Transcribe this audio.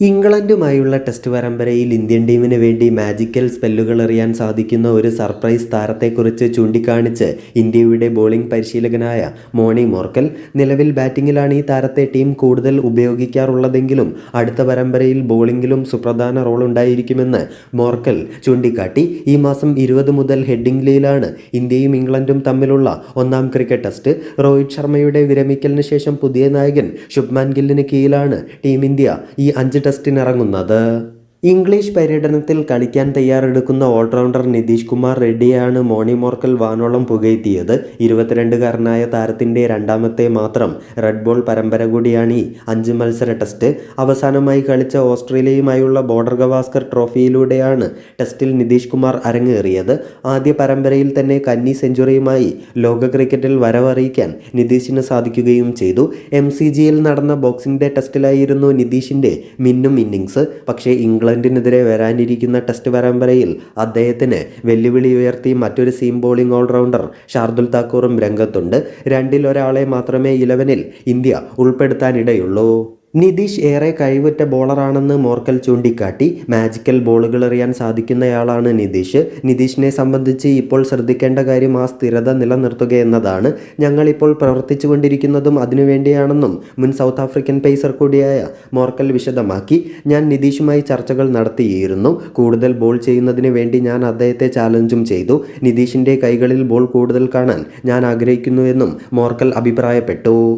ഇംഗ്ലണ്ടുമായുള്ള test പരമ്പരയിൽ Indian ടീമിന് വേണ്ടി മാജിക്കൽ സ്പെല്ലുകൾ എറിയാൻ സാധിക്കുന്ന ഒരു സർപ്രൈസ് താരത്തെക്കുറിച്ച് ചൂണ്ടിക്കാണിച്ച് ഇന്ത്യയുടെ ബോളിംഗ് പരിശീലകനായ മോണി മോർക്കൽ നിലവിൽ ബാറ്റിങ്ങിലാണ് ഈ താരത്തെ ടീം കൂടുതൽ ഉപയോഗിക്കാറുള്ളതെങ്കിലും അടുത്ത പരമ്പരയിൽ ബോളിംഗിലും സുപ്രധാന റോൾ ഉണ്ടായിരിക്കുമെന്ന് മോർക്കൽ ചൂണ്ടിക്കാട്ടി. ഈ മാസം ഇരുപത് മുതൽ ഹെഡിംഗ്ലിയിലാണ് ഇന്ത്യയും ഇംഗ്ലണ്ടും തമ്മിലുള്ള ഒന്നാം ക്രിക്കറ്റ് ടെസ്റ്റ് രോഹിത് ശർമ്മയുടെ വിരമിക്കലിന് ശേഷം പുതിയ നായകൻ ശുഭ്മാൻ ഗില്ലിന് കീഴിലാണ് ടീം ഇന്ത്യ ഈ അഞ്ച് ടെസ്റ്റിനിറങ്ങുന്നത്? ഇംഗ്ലീഷ് പര്യടനത്തിൽ കളിക്കാൻ തയ്യാറെടുക്കുന്ന ഓൾറൗണ്ടർ നിതീഷ് കുമാർ റെഡ്ഡിയാണ് മോണി മോർക്കൽ വാനോളം പുകയെത്തിയത്. ഇരുപത്തിരണ്ടുകാരനായ താരത്തിന്റെ രണ്ടാമത്തെ മാത്രം റെഡ് ബോൾ പരമ്പര കൂടിയാണ് ഈ അഞ്ച് മത്സര ടെസ്റ്റ്. അവസാനമായി കളിച്ച ഓസ്ട്രേലിയയുമായുള്ള ബോർഡർ ഗവാസ്കർ ട്രോഫിയിലൂടെയാണ് ടെസ്റ്റിൽ നിതീഷ് കുമാർ അരങ്ങേറിയത്. ആദ്യ പരമ്പരയിൽ തന്നെ കന്നി സെഞ്ചുറിയുമായി ലോക ക്രിക്കറ്റിൽ വരവറിയിക്കാൻ നിതീഷിന് സാധിക്കുകയും ചെയ്തു. എം സി ജിയിൽ നടന്ന ബോക്സിംഗ് ഡേ ടെസ്റ്റിലായിരുന്നു നിതീഷിന്റെ മിന്നും ഇന്നിങ്സ് പക്ഷേ ഇംഗ്ലണ്ടിനെതിരെ വരാനിരിക്കുന്ന ടെസ്റ്റ് പരമ്പരയിൽ അദ്ദേഹത്തിന് വെല്ലുവിളി ഉയർത്തി മറ്റൊരു സീം ബോളിംഗ് ഓൾറൗണ്ടർ ഷാർദുൽ താക്കൂറും രംഗത്തുണ്ട്. രണ്ടിലൊരാളെ മാത്രമേ ഇലവനിൽ ഇന്ത്യ ഉൾപ്പെടുത്താനിടയുള്ളൂ. നിതീഷ് ഏറെ കഴിവുറ്റ ബോളറാണെന്ന് മോർക്കൽ ചൂണ്ടിക്കാട്ടി മാജിക്കൽ ബോളുകൾ എറിയാൻ സാധിക്കുന്നയാളാണ് നിതീഷ്. നിതീഷിനെ സംബന്ധിച്ച് ഇപ്പോൾ ശ്രദ്ധിക്കേണ്ട കാര്യം ആ സ്ഥിരത നിലനിർത്തുക എന്നതാണ്. ഞങ്ങളിപ്പോൾ പ്രവർത്തിച്ചുകൊണ്ടിരിക്കുന്നതും അതിനുവേണ്ടിയാണെന്നും മുൻ സൗത്ത് ആഫ്രിക്കൻ പേസർ കൂടിയായ മോർക്കൽ വിശദമാക്കി. ഞാൻ നിതീഷുമായി ചർച്ചകൾ നടത്തിയിരുന്നു. കൂടുതൽ ബോൾ ചെയ്യുന്നതിന് വേണ്ടി ഞാൻ അദ്ദേഹത്തെ ചാലഞ്ചും ചെയ്തു. നിതീഷിന്റെ കൈകളിൽ ബോൾ കൂടുതൽ കാണാൻ ഞാൻ ആഗ്രഹിക്കുന്നുവെന്നും മോർക്കൽ അഭിപ്രായപ്പെട്ടു.